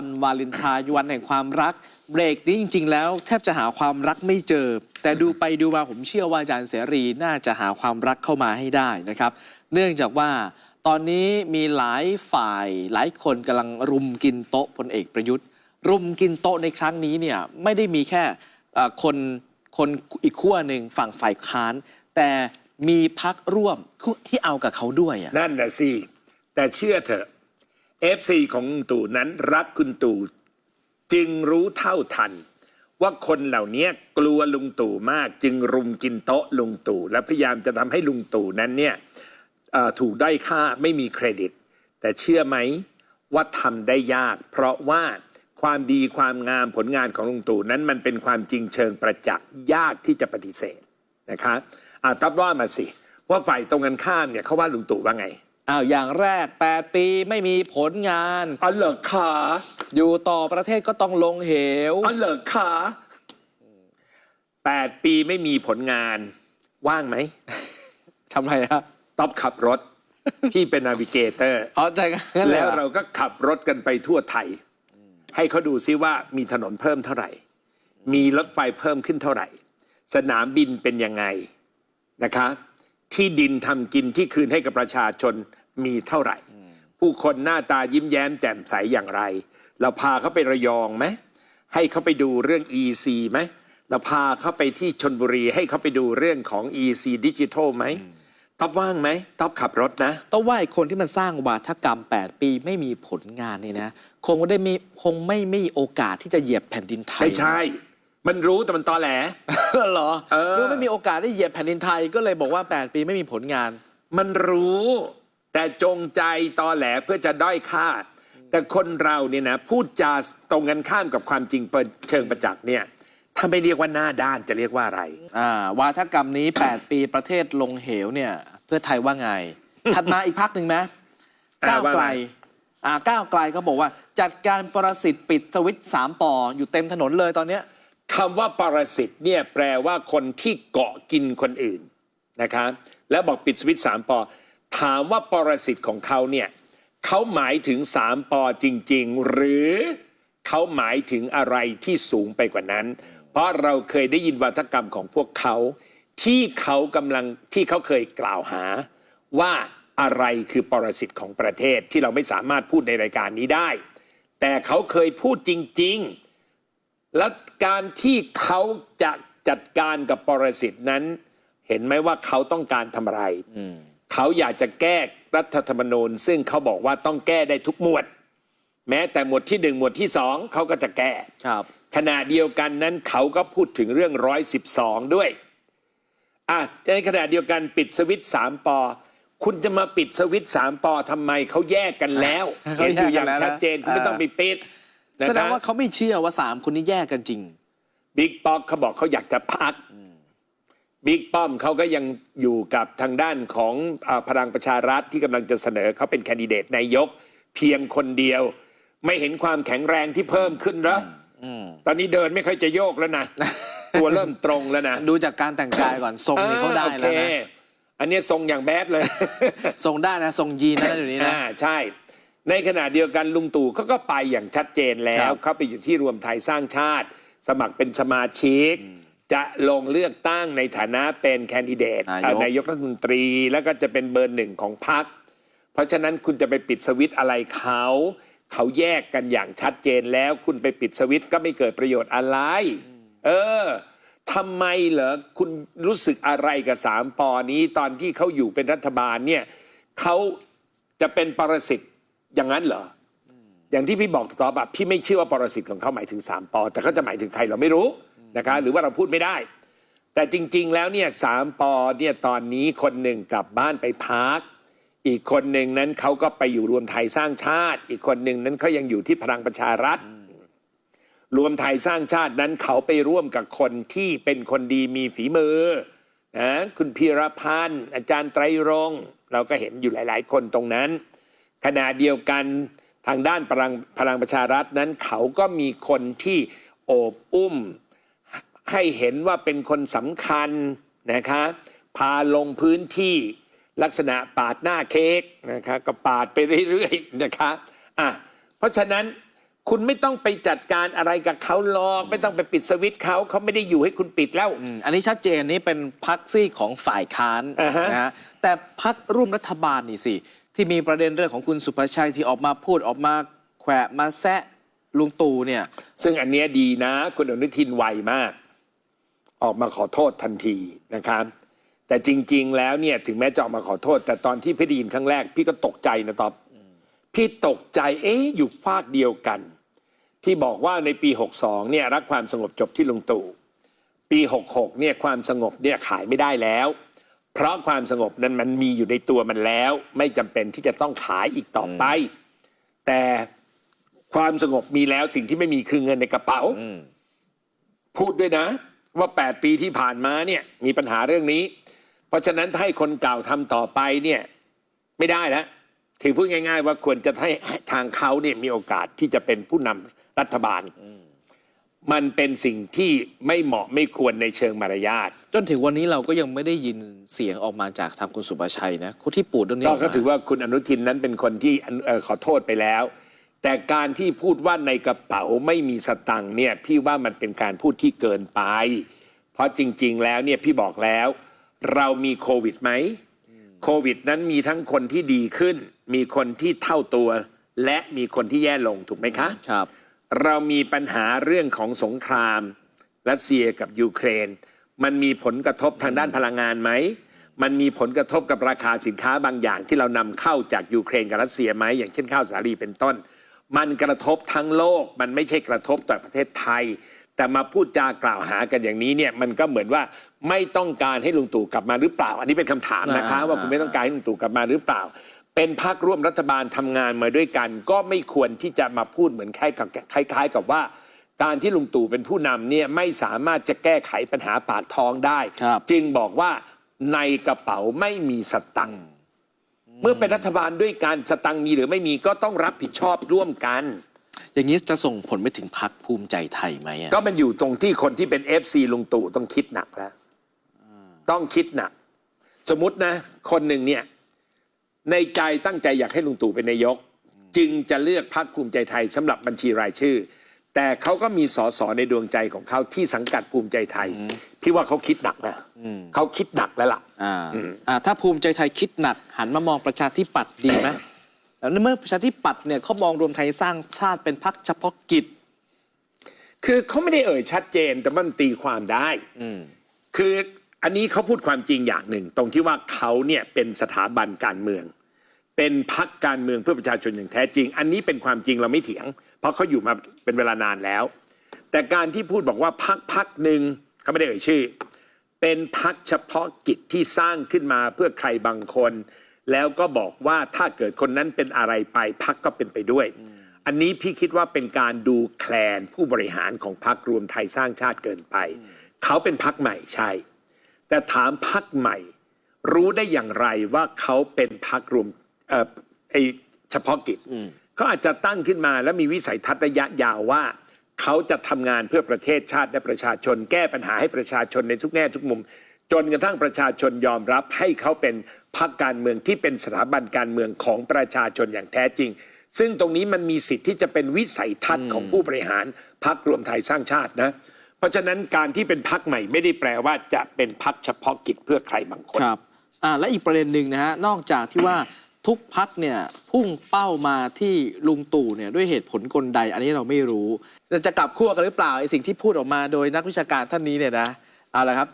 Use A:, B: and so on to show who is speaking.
A: วันวาเลนไทน์วันแห่งความรัก เบรกนี้จริง ๆ แล้วแทบจะหาความรักไม่เจอ แต่ดูไปดูมาผมเชื่อว่าอาจารย์เสรีน่าจะหาความรักเข้ามาให้ได้นะครับ เนื่องจากว่าตอนนี้มีหลายฝ่ายหลายคนกำลังรุมกินโต๊ะพลเอกประยุทธ์ รุมกินโต๊ะในครั้งนี้เนี่ยไม่ได้มีแค่คนคนอีกขั้วหนึ่งฝั่งฝ่ายค้าน แต่มีพักร่วมที่เอากับเขาด้วย
B: นั่นน่ะสิแต่เชื่อเถอะ FC ของลุงตู่นั้นรักคุณตู่จึงรู้เท่าทัน ว่าคนเหล่านี้กลัวลุงตู่มากจึงรุมกินโต๊ะลุงตู่และพยายามจะทำให้ลุงตู่นั้นเนี่ยถูกได้ค่าไม่มีเครดิต แต่เชื่อไหมว่าทำได้ยาก เพราะว่าความดีความงามผลงานของลุงตู่นั้นมันเป็นความจริงเชิงประจักษ์ยากที่จะปฏิเสธนะคะอ่าทับว่ามาสิ ว่าฝ่ายตรงกันข้ามเนี่ยเขาว่าลุงตู่ว่าไง
A: อ้าวอย่างแรก 8 ปีไม่มีผลงาน
B: อ๋อเหรอคะ
A: อยู่ต่อประเทศก็ต้องลงเหว
B: อ๋อเหรอคะแปดปีไม่มีผลงาน ว่างไหม
A: ทำไรฮะ
B: ต๊อบขับรถ พี่เป็นนาวิเกเตอร์
A: อ๋อใจงั้นเลย
B: แล้ว
A: หอ
B: เราก็ขับรถกันไปทั่วไทย ให้เขาดูซิว่ามีถนนเพิ่มเท่าไหร่ มีรถไฟเพิ่มขึ้นเท่าไหร่ สนามบินเป็นยังไงนะคะ ที่ดินทำกินที่คืนให้กับประชาชนมีเท่าไหร่ ผู้คนหน้าตายิ้มแย้มแจ่มใสอย่างไร เราพาเขาไประยองไหมให้เขาไปดูเรื่อง EC ไหมเราพาเขาไปที่ชนบุรี ให้เขาไปดูเรื่องของ EC ดิจิทัลไหมต๊อบว่างไหมต๊อบขับรถนะ
A: ต้องว่าไอ้คนที่มันสร้างวาทกรรม 8 ปีไม่มีผลงานเนี่ยนะ คงไม่ได้มีคงไม่ไม่มีโอกาสที่จะเหยียบแผ่นดินไทย
B: ไม่ใช่ มันรู้แต่มันตอแหล
A: เหรอ
B: เออ
A: หรือไม่มีโอกาสได้เหยียบแผ่นดินไทยก็เลยบอกว่า 8 ปีไม่มีผลงาน
B: มันรู้ แต่จงใจตอแหลเพื่อจะด้อยค่า แต่คนเราเนี่ยนะพูดจาตรงกันข้ามกับความจริงเปิดเชิงประจักษ์เนี่ยถ้าไม่เรียกว่าหน้าด้านจะเรียกว่าอะไร
A: อ่าวาทกรรมนี้ 8 ปีประเทศลงเหวเนี่ย เพื่อไทยว่าไง ถัดมาอีกพักหนึ่งไหม
B: อ่า
A: ก้าว
B: ว่าไง
A: ไกลอ่าก้าวไกลเขาบอกว่า จัดการปรสิตปิดสวิตช์สามปออยู่เต็มถนนเลยตอนเนี้ย
B: คำว่าปรสิตเนี่ยแปลว่าคนที่เกาะกินคนอื่นนะคะแล้วบอกปิดสวิตช์สามปอถามว่าปรสิตของเขาเนี่ยเขาหมายถึงสามปอจริง ๆ หรือเขาหมายถึงอะไรที่สูงไปกว่านั้น เพราะเราเคยได้ยินวัฒกรรมของพวกเขา ที่เขากำลังที่เขาเคยกล่าวหา ว่าอะไรคือปรสิตของประเทศที่เราไม่สามารถพูดในรายการนี้ได้ แต่เขาเคยพูดจริง ๆ แล้วการที่เขาจะจัดการกับปรสิตนั้น เห็นไหมว่าเขาต้องการทำอะไร เขาอยากจะแก้รัฐธรรมนูญ ซึ่งเขาบอกว่าต้องแก้ได้ทุกหมวด แม้แต่หมวดที่หนึ่งหมวดที่สองเขาก็จะแก้
A: ครับ
B: ขณะเดียวกันนั้นเขาก็พูดถึงเรื่องร้อยสิบสองด้วยอะในขณะเดียวกันปิดสวิตสามปอคุณจะมาปิดสวิตสามปอทำไมเขาแยกกันแล้ว
A: เขา
B: เห็นอยู่
A: แย
B: อก
A: กัน
B: ย่าง
A: แล้วนะ
B: ชัดเจนคุณไม่ต้องไปปิด นะ
A: แสด
B: ค
A: ง
B: รับ
A: ว่าเขาไม่เชื่อว่าสามคนนี้แยกกันจริง
B: บิ๊กป๊อกเขาบอกเขาอยากจะพักบิ๊กป้อมเขาก็ยังอยู่กับทางด้านของอาพลังประชารัฐที่กำลังจะเสนอเขาเป็นแคนดิเดตนายก เพียงคนเดียว ไม่เห็นความแข็งแรงที่เพิ่มขึ้นเหรออตอนนี้เดินไม่ค่อยจะโยกแล้วนะ ตัวเริ่มตรงแล้วนะ
A: ดูจากการแต่งกายก่อนทรงนี้เขาได้
B: ออ
A: แล้ว
B: โอ
A: นะ
B: เคอันนี้ทรงอย่างแบดเลย
A: ทรงได้นะ ทรงยีนนะเดี๋ยวนี้นะ
B: อ่าใช่ ในขณะเดียวกันลุงตู่เขาก็ไปอย่างชัดเจนแล้
A: ควรับ
B: เขาไปอยู่ที่รวมไทยสร้างชาติ สมัครเป็นสมาชิก จะลงเลือกตั้งในฐานะเป็นแคนดิเดต
A: นายก
B: เอ่อนายกรัฐมนตรีแล้วก็จะเป็นเบอร์หนึ่งของพรรคเพราะฉะนั้นคุณจะไปปิดสวิตช์อะไรเขาเขาแยกกันอย่างชัดเจนแล้วคุณไปปิดสวิตช์ก็ไม่เกิดประโยชน์อะไร เออทำไมเหรอคุณรู้สึกอะไรกับสามปอนี้ตอนที่เขาอยู่เป็นรัฐบาลเนี่ยเขาจะเป็นปรสิต อย่างนั้นเหรอออย่างที่พี่บอกตอบแบบพี่ไม่เชื่อว่าปรสิตของเขาหมายถึงสามปอ แต่เขาจะหมายถึงใครเราไม่รู้นะคะหรือว่าเราพูดไม่ได้ แต่จริง ๆ แล้วเนี่ยสามปอเนี่ยตอนนี้คนหนึ่งกลับบ้านไปพัก อีกคนหนึ่งนั้นเขาก็ไปอยู่รวมไทยสร้างชาติ อีกคนหนึ่งนั้นเขายังอยู่ที่พลังประชารัฐ รวมไทยสร้างชาตินั้นเขาไปร่วมกับคนที่เป็นคนดีมีฝีมือนะคุณพีรพันธ์อาจารย์ไตรรงค์เราก็เห็นอยู่หลาย ๆ คนตรงนั้น ขณะเดียวกันทางด้านพลังพลังประชารัฐนั้นเขาก็มีคนที่โอบอุ้ม ให้เห็นว่าเป็นคนสำคัญนะคะพาลงพื้นที่ลักษณะปาดหน้าเค้กนะคะก็ปาดไปเรื่อยๆนะคะอะเพราะฉะนั้นคุณไม่ต้องไปจัดการอะไรกับเขาหรอก ไม่ต้องไปปิดสวิตช์เขาเขาไม่ได้อยู่ให้คุณปิดแล้ว
A: อืมอันนี้ชัดเจนนี่เป็นพักซีกของฝ่ายค้าน
B: อ่าฮะ
A: นะฮะแต่พักร่วมรัฐบาลนี่สิ ที่มีประเด็นเรื่องของคุณสุภชัยที่ออกมาพูดออกมาแขวะมาแซะลุงตู่เนี่ย
B: ซึ่งอันเนี้ยดีนะ คุณอนุทินไวมาก ออกมาขอโทษทันทีนะครับ แต่จริง ๆ แล้วเนี่ยถึงแม้จะออกมาขอโทษ แต่ตอนที่พี่ได้ยินครั้งแรก พี่ก็ตกใจนะต๊อบพี่ตกใจเอ๊ะอยู่ภาคเดียวกัน ที่บอกว่าในปี 62เนี่ยรักความสงบจบที่ลุงตู่ปี 66เนี่ยความสงบเนี่ยขายไม่ได้แล้ว เพราะความสงบนั้นมันมีอยู่ในตัวมันแล้ว ไม่จำเป็นที่จะต้องขายอีกต่อไป แต่ความสงบมีแล้วสิ่งที่ไม่มีคือเงินในกระเป๋า พูดด้วยนะ ว่า 8 ปีที่ผ่านมาเนี่ย มีปัญหาเรื่องนี้ เพราะฉะนั้นถ้าให้คนเก่าทำต่อไปเนี่ย ไม่ได้แล้วถือพูดง่าย ๆ ว่าควรจะให้ทางเขาเนี่ยมีโอกาสที่จะเป็นผู้นำรัฐบาล มันเป็นสิ่งที่ไม่เหมาะไม่ควรในเชิงมารยาท
A: จนถึงวันนี้เราก็ยังไม่ได้ยินเสียงออกมาจากทางคุณสุภชัยนะคุณที่ปูดเรื่องนี้
B: ก็
A: ออก
B: ก็
A: มา
B: ถือว่าคุณอนุทินนั้นเป็นคนที่อันเอ่อขอโทษไปแล้ว แต่การที่พูดว่าในกระเป๋าไม่มีสตังค์เนี่ยพี่ว่ามันเป็นการพูดที่เกินไป เพราะจริง ๆ แล้วเนี่ยพี่บอกแล้ว เรามีโควิดไหมโควิดนั้นมีทั้งคนที่ดีขึ้น มีคนที่เท่าตัว และมีคนที่แย่ลงถูกไหมคะ
A: ครับ
B: เรามีปัญหาเรื่องของสงคราม รัสเซียกับยูเครน มันมีผลกระทบทางด้านพลังงานไหม มันมีผลกระทบกับราคาสินค้าบางอย่างที่เรานำเข้าจากยูเครนกับรัสเซียไหมอย่างเช่นข้าวสาลีเป็นต้น มันกระทบทั้งโลก มันไม่ใช่กระทบแต่ประเทศไทย แต่มาพูดจากล่าวหากันอย่างนี้เนี่ยมันก็เหมือนว่าไม่ต้องการให้ลุงตู่กลับมาหรือเปล่า อันนี้เป็นคำถามนะคะ
A: อ่า
B: ว่าคุณไม่ต้องการให้ลุงตู่กลับมาหรือเปล่า เป็นพรรคร่วมรัฐบาลทำงานมาด้วยกัน ก็ไม่ควรที่จะมาพูดเหมือนคล้ายกับคล้ายๆกับว่า การที่ลุงตู่เป็นผู้นำเนี่ยไม่สามารถจะแก้ไขปัญหาปากท้องได้
A: ครับ
B: จึงบอกว่าในกระเป๋าไม่มีสตังค์เมื่อเป็นรัฐบาลด้วยการสตังค์มีหรือไม่มีก็ต้องรับผิดชอบร่วมกัน
A: อย่างนี้จะส่งผลไปถึงพักภูมิใจไทยไหมอะ
B: ก็มันอยู่ตรงที่คนที่เป็น FC ลุงตู่ต้องคิดหนักแล้วต้องคิดหนัก สมมตินะ คนหนึ่งเนี่ย ในใจตั้งใจอยากให้ลุงตู่เป็นนายก จึงจะเลือกพรรคภูมิใจไทยสำหรับบัญชีรายชื่อ แต่เขาก็มีสสในดวงใจของเขาที่สังกัดภูมิใจไทย พี่ว่าเขาคิดหนักนะเขาคิดหนักแล้วล่ะ
A: อ่าอ่าถ้าภูมิใจไทยคิดหนัก หันมามองประชาธิปัตย์ดีไหมแล้วเมื่อประชาธิปัตย์เนี่ยเขามองรวมไทยสร้างชาติเป็นพรรคเฉพาะกิจ
B: คือเขาไม่ได้เอ่ยชัดเจนแต่มันตีความได้
A: อืม
B: คือ อันนี้เขาพูดความจริงอย่างหนึ่ง ตรงที่ว่าเขาเนี่ยเป็นสถาบันการเมือง เป็นพักการเมืองเพื่อประชาชนอย่างแท้จริง อันนี้เป็นความจริงเราไม่เถียง เพราะเขาอยู่มาเป็นเวลานานแล้ว แต่การที่พูดบอกว่าพักพักหนึ่งเขาไม่ได้เอ่ยชื่อ เป็นพักเฉพาะกิจที่สร้างขึ้นมาเพื่อใครบางคน แล้วก็บอกว่าถ้าเกิดคนนั้นเป็นอะไรไปพักก็เป็นไปด้วย อันนี้พี่คิดว่าเป็นการดูแคลนผู้บริหารของพักรวมไทยสร้างชาติเกินไป เขาเป็นพักใหม่ใช่ แต่ถามพักใหม่ รู้ได้อย่างไรว่าเขาเป็นพักรวมเอ่อไอเฉพาะกิจเขาอาจจะตั้งขึ้นมาแล้วมีวิสัยทัศน์ระยะยาวว่า เขาจะทำงานเพื่อประเทศชาติและประชาชน แก้ปัญหาให้ประชาชนในทุกแง่ทุกมุม จนกระทั่งประชาชนยอมรับให้เขาเป็นพรรคการเมืองที่เป็นสถาบันการเมืองของประชาชนอย่างแท้จริง ซึ่งตรงนี้มันมีสิทธิ์ที่จะเป็นวิสัยทัศน์ของผู้บริหารพรรครวมไทยสร้างชาตินะ เพราะฉะนั้นการที่เป็นพักใหม่ไม่ได้แปลว่าจะเป็นพักเฉพาะกิจเพื่อใครบางคน
A: ครับอ่าและอีกประเด็นหนึ่งนะฮะนอกจากที่ว่าทุกพักเนี่ยพุ่งเป้ามาที่ลุงตู่เนี่ยด้วยเหตุผลกลใด อันนี้เราไม่รู้จะกลับขั้วกันหรือเปล่าไอ้สิ่งที่พูดออกมาโดยนักวิชาการท่านนี้เนี่ยนะเอาละครับ